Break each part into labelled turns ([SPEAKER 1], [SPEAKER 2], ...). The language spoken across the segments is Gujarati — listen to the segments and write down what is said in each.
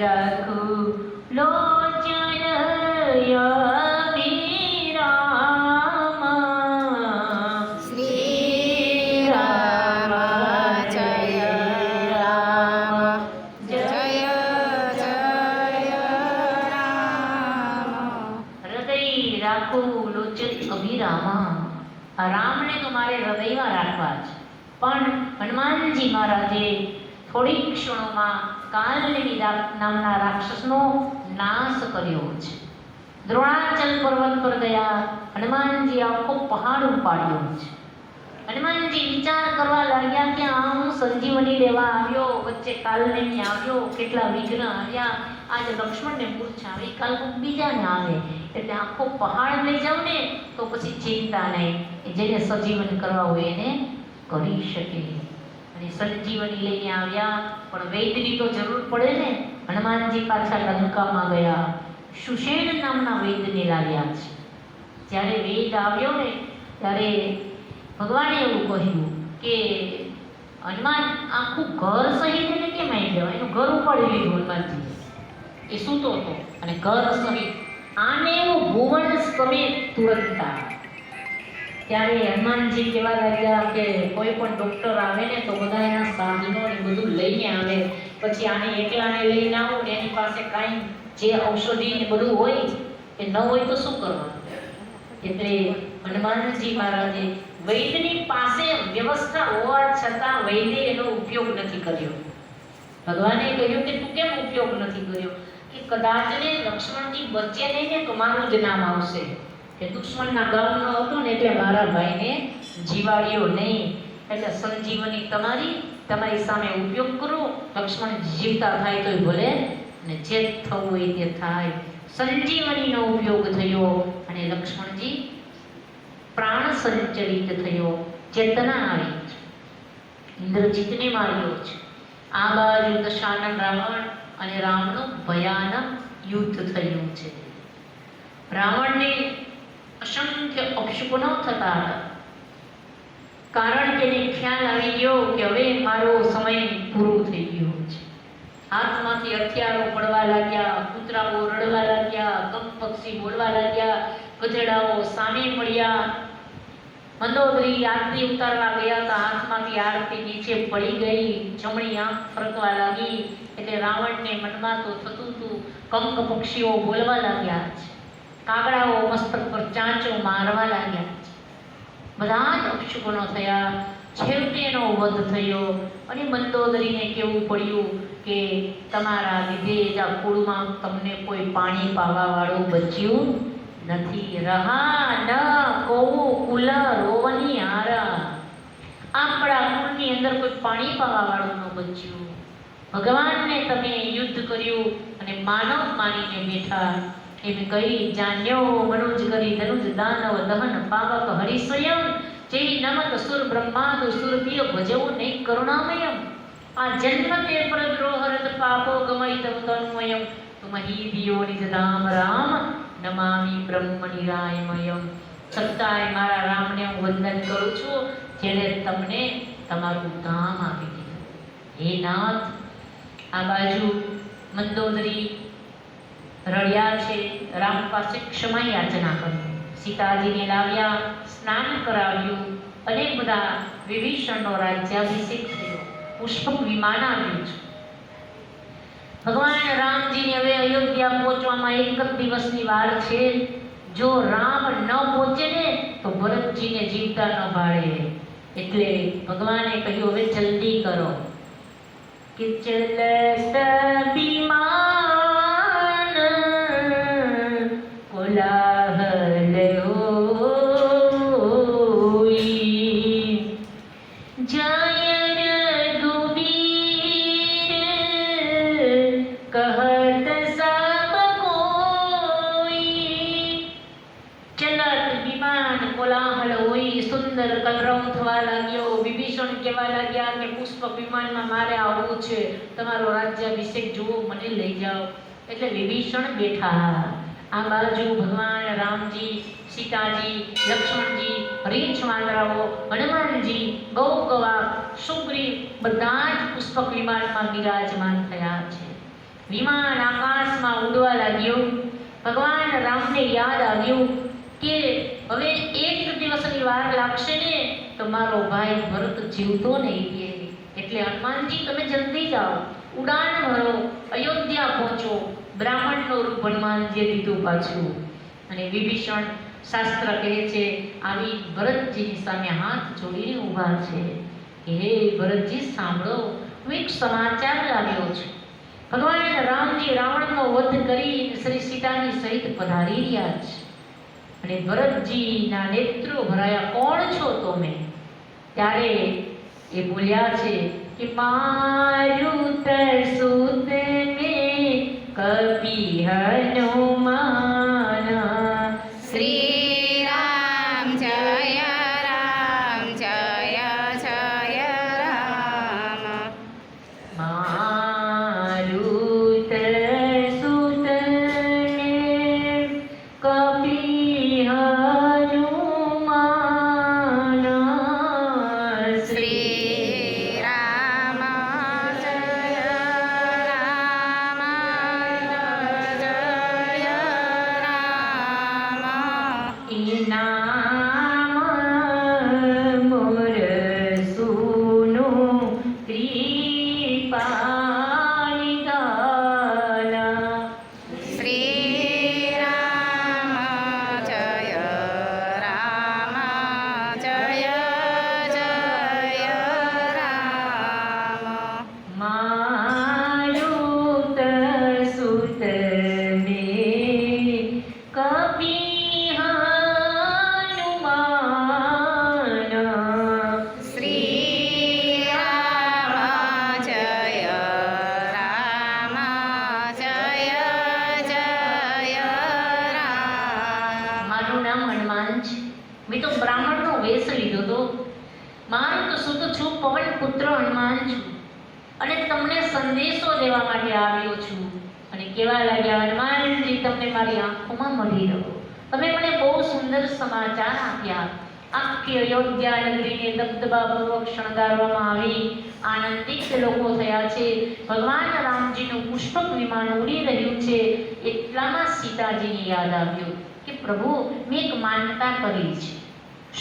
[SPEAKER 1] રાખું લોચન અભિરામ
[SPEAKER 2] શ્રી રામ જય રામ જય જય રામ
[SPEAKER 1] હૃદય રાખું લોચન અભિરામા. રામને તો મારે હૃદયમાં રાખવા છે પણ હનુમાનજી મહારાજે થોડીક ક્ષણોમાં કાલની નામના રાક્ષસનો નાશ કર્યો છે. દ્રોણાચલ પર્વત પર ગયા, હનુમાનજી આખો પહાડ ઉપાડ્યો છે. હનુમાનજી વિચાર કરવા લાગ્યા કે આ હું સંજીવની લેવા આવ્યો, વચ્ચે કાલનેમી આવ્યો, કેટલા વિઘ્ન આવ્યા. આજે લક્ષ્મણને હવે કાલ કોઈક બીજાને આવે, એટલે આખો પહાડ લઈ જાઉં ને, તો પછી ચિંતા નહીં જેને સજીવન કરવા હોય એને કરી શકે. અને સંજીવની લઈને આવ્યા. પણ વૈદ્યની તો જરૂર પડે ને? હનુમાનજી પાછા લંકામાં ગયા. સુષેણ નામના વૈદ્યને લાવ્યા છે. જ્યારે વેદ આવ્યો ને, ત્યારે ભગવાને એવું કહ્યું કે, હનુમાન, આખું ઘર સહિત એને કેમ આવી ગયો? એનું ઘર ઉપાડી લીધું હનુમાનજી એ સૂતો હતો અને ઘર સહિત આને એવું ભુવન સમેત તુરંત. ત્યારે હનુમાનજી કહેવા લાગ્યા કે કોઈ પણ ડૉક્ટર આવે ને તો બધા એના સાધનો ને બધું લઈને આવે. પછી આને એકલાને લઈને આવો ને એની પાસે કાંઈ જે ઔષધિ ને બધું હોય, એ ન હોય તો શું કરવાનું? એટલે હનુમાનજી મહારાજે વૈદ્યની પાસે વ્યવસ્થા હોવા છતાં વૈદ્ય એનો ઉપયોગ નથી કર્યો. ભગવાને કહ્યું કે તું કેમ ઉપયોગ નથી કર્યો? કે કદાચ ને લક્ષ્મણજી બચે નહીં ને તો મારું જ નામ આવશે. કે દુશ્મનના ગામનો હતો ને એટલે મારા ભાઈને જીવાડ્યો નહીં. એટલે સંજીવની તમારી તમારી સામે ઉપયોગ કરો. લક્ષ્મણ જીવતા થાય તોય ભલે અને જે થવું હોય તે થાય. સંજીવનીનો ઉપયોગ થયો અને લક્ષ્મણજી પ્રાણ સંચરિત થયો. ચેતના આવી. ઇન્દ્રજીતને માર્યો છે. આ બાજુ દશાનન રાવણ અને રામનું ભયાનક યુદ્ધ થયું છે. રાવણને અસંખ્ય અપશુકનો થતા હતા. કારણ કે એને ખ્યાલ આવી ગયો કે હવે મારો સમય પૂરો થઈ ગયો છે. હાથમાંથી હથિયારો પડવા લાગ્યા, કૂતરાઓ રડવા લાગ્યા કમ પક્ષી બોલવા લાગ્યા, ગધેડાઓ સામે મળ્યા મંદોદરી આરતી ઉતારવા ગયા હતા. હાથમાંથી આરતી નીચે પડી ગઈ, જમણી આંખ ફરકવા લાગી. એટલે રાવણને મનમાં તો થતું હતું કંક પક્ષીઓ બોલવા લાગ્યા છે કાગડાઓ મસ્તક પર ચાંચો મારવા લાગ્યા. બધા જ અપશુકનો થયા. છેવટે એનો વધ થયો. અને મંદોદરીને કેવું પડ્યું કે તમારા લીધે જ આ કુળમાં તમને કોઈ પાણી પાવાવાળું બચ્યું નથી. રહા ન કોવું કુલ રોવની હારા. આપણા કુળની અંદર કોઈ પાણી પાવાવાળું ન બચ્યું. ભગવાનને તમે યુદ્ધ કર્યું અને માનવ માનીને બેઠા. એમ કહી જાન્યો મનોજ કરી, ધનુજ, દાનવ, દહન, પાવક હરિસ્વયં જે નમત, સુર બ્રહ્માંડ, સુર પિય ભજવું નહીં કરુણામયમ. આ જન્મ તે પરદ્રોહરત પાપો ગમય તમ તન્મયમ. તુમહી દિયો નિજ ધામ રામ, નમામિ બ્રહ્મ નિરાયમયમ. છતાંય મારા રામને હું વંદન કરું છું, જેણે તમને તમારું ધામ આપી દીધું. હે નાથ, આ બાજુ મંદોદરી રડ્યા છે રામ પાસે ક્ષમા યાચના કરી. સીતાજીને લાવ્યા, સ્નાન કરાવ્યું અને બધા વિભીષણનો રાજ્યાભિષેક થયો, પુષ્પક વિમાન આવ્યું છે. ભગવાન રામજીને હવે અયોધ્યા પહોંચવામાં એક જ દિવસની વાર છે. જો રામ ન પહોંચે ને, તો ભરતજીને જીવતા ન ભાળે એટલે ભગવાને કહ્યું, હવે જલ્દી કરો. કે ચલત કોલાહલ હોય, સુંદર કલરવ થવા લાગ્યો, વિભીષણ કહેવા લાગ્યા કે પુષ્પ વિમાનમાં મારે આવવું છે. તમારો રાજ્યાભિષેક જુઓ, મને લઈ જાઓ. એટલે વિભીષણ બેઠા. આ બાજુ ભગવાન રામજી, સીતાજી, લક્ષ્મણજી, રીંછ વાંદરાઓ, હનુમાનજી ગૌ ગવા સુગ્રીવ બધા જ પુષ્પક વિમાનમાં બિરાજમાન થયા છે. વિમાન આકાશમાં ઉડવા લાગ્યું. ભગવાન રામને યાદ આવ્યું કે હવે એક દિવસની વાર લાગશે ને, તો મારો ભાઈ ભરત જીવતો નહીં એટલે હનુમાનજી, તમે જલ્દી જાઓ. ઉડાન ભરો, અયોધ્યા પહોંચો. બ્રાહ્મણનું રૂપ હનુમાનજીએ લીધું પાછું. અને વિભીષણ શાસ્ત્ર કહે છે, આવી ભરતજીની સામે હાથ જોડીને ઊભા છે. કે હે ભરતજી, સાંભળો, હું એક સમાચાર લાવ્યો છું. ભગવાન રામજી રાવણનો વધ કરી શ્રી સીતાની સહિત પધારી રહ્યા છે. અને ભરતજીના નેત્રો ભરાયા. કોણ છો તમે? ત્યારે એ બોલ્યા છે કે મારુત સુત મેં કપી હનુમાન. સંદેશો દેવા માટે આવ્યો છું. અને કેવા લાગ્યા હનુમાનજી તમને મારી આંખોમાં મળી રહ્યો તમે મને બહુ સુંદર સમાચાર આપ્યા. આખી અયોધ્યા નગરીને દબદબાપૂર્વક શણગારવામાં આવી. આનંદિત લોકો થયા છે. ભગવાન રામજીનું પુષ્પક વિમાન ઉડી રહ્યું છે. એટલામાં સીતાજીને યાદ આવ્યું કે પ્રભુ, મેં એક માનતા કરી છે.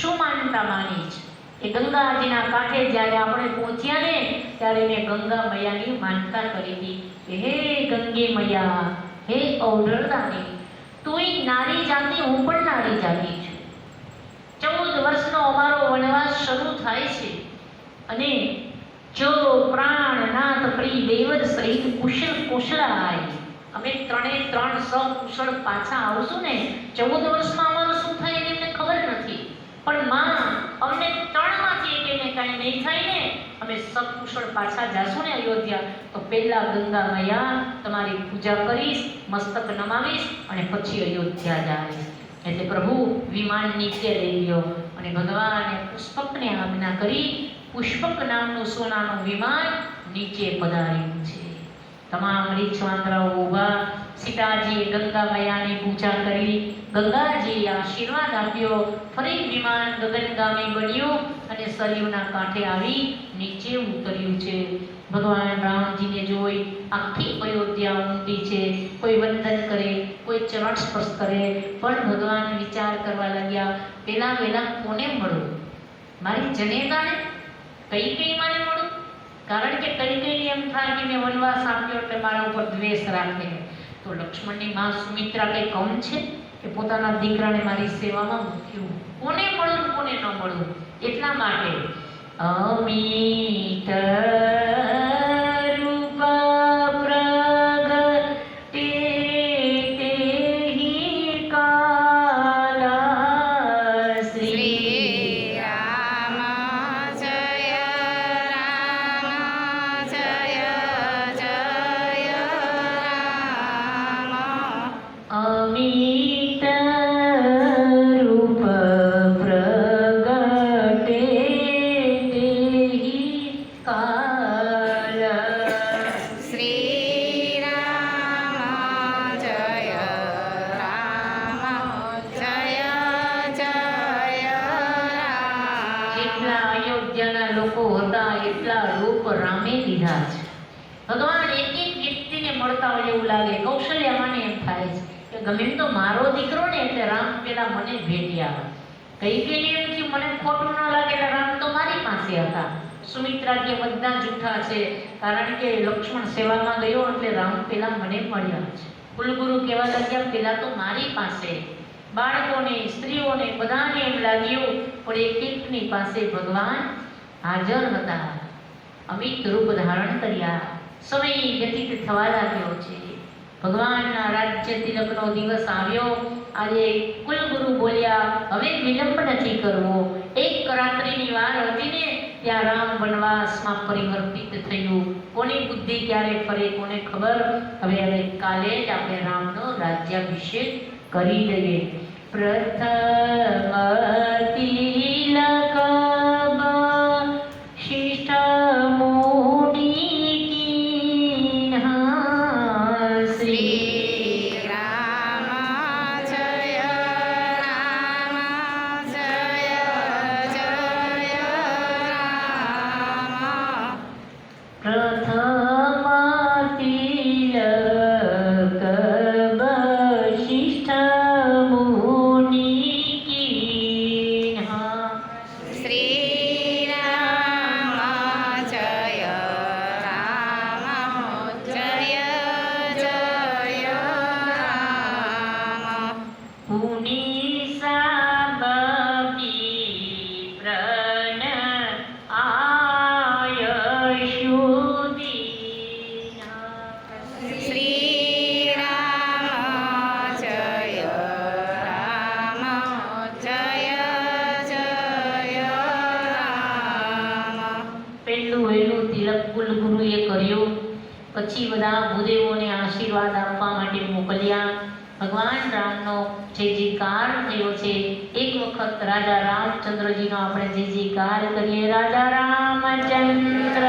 [SPEAKER 1] શું માનતા માની છે? કે ગંગાજીના કાંઠે જ્યારે આપણે પહોંચ્યા ને, ત્યારે મેં ગંગા મૈયાની માનતા કરી હતી હે ગંગે મૈયા, હે ઔરદાની તુંય નારી જાતિ હું પણ નારી જાતિ છું. ચૌદ વર્ષનો અમારો વનવાસ શરૂ થાય છે અને જો પ્રાણ નાથ પ્રિય દેવદ સહિત કુશળ કુશળાય, અમે ત્રણે ત્રણ સકુશળ પાછા આવશું ને, ચૌદ વર્ષમાં અમારું શું થાય એની અમને ખબર નથી પણ માં અમને ત્રણમાંથી એકને કાંઈ નહીં થાય ને, અમે સકુશળ પાછા જાશું ને અયોધ્યા. તો પહેલાં ગંગા મૈયા તમારી પૂજા કરીશ, મસ્તક નમાવીશ અને પછી અયોધ્યા જાવીશ. એટલે પ્રભુ વિમાન નીચે લઈ ગયો અને ભગવાને પુષ્પકને આજ્ઞા કરી પુષ્પક નામનું સોનાનું વિમાન નીચે પધાર્યું છે. તમામ રીછવાંદરાઓ ઊભા, સીતાજીએ ગંગા મૈયાની પૂજા કરી, ગંગાજીએ આશીર્વાદ આપ્યો, ફરી વિમાન ગગનગામી બન્યું. અને સરયુના કાંઠે આવી નીચે ઉતર્યું છે. ભગવાન રામજીને જોઈ આખી અયોધ્યા ઊંડી છે. કોઈ વંદન કરે, કોઈ ચરણ સ્પર્શ કરે, પણ ભગવાન વિચાર કરવા લાગ્યા, પેલા વેલા કોને મળું? મારી જનેતાને કઈ કઈ માને મળું? કારણ કે કઈ કઈ એમ થાય કે મેં વનવાસ આપ્યો એટલે મારા ઉપર દ્વેષ રાખે. તો લક્ષ્મણની માં સુમિત્રા કઈ કમ છે? કે પોતાના દીકરાને મારી સેવામાં મૂક્યું. કોને મળું કોને ન મળું એટલા માટે અમિત એવું લાગે એમ થાય છે. કે ગમે તો મારો દીકરો ને એટલે રામ પેલા મને ભેટ્યા કઈ કઈ એમ થયું મને ખોટું ન લાગે એટલે રામ તો મારી પાસે હતા. સુમિત્રા કે બધા જૂઠા છે, કારણ કે લક્ષ્મણ સેવામાં ગયો એટલે રામ પેલા મને મળ્યા છે. કુલગુરુ કહેવા લાગ્યા, પેલા તો મારી પાસે. બાળકોને, સ્ત્રીઓને બધાને એમ લાગ્યું, પણ એક એકની પાસે ભગવાન હાજર હતા. અમિત રૂપ ધારણ કર્યા. સમય વ્યતીત થવા લાગ્યો છે. ભગવાનના રાજ્ય તિલકનો દિવસ આવ્યો. આજે કુલગુરુ બોલ્યા, હવે વિલંબ નથી કરવો. એક રાત્રિની વાર હતી ત્યાં રામ વનવાસમાં પરિવર્તિત થયું. કોની બુદ્ધિ ક્યારે ફરે કોને ખબર? હવે હવે કાલે જ આપણે રામનો રાજ્યાભિષેક કરી દઈએ પ્રથમ તિલક પુનિ સાબકી પ્રણ આયુદીન.
[SPEAKER 2] શ્રી રામ, જય રામ
[SPEAKER 1] પહેલું વહેલું તિલક કુલગુરુએ કર્યું, પછી બધા ભૂદેવોને આશીર્વાદ આપવા માટે મોકલ્યા ભગવાન રામનો જે જયકાર થયો છે, એક વખત રાજા રામચંદ્રજીનો આપણે જે જયકાર કરીએ, રાજા રામચંદ્ર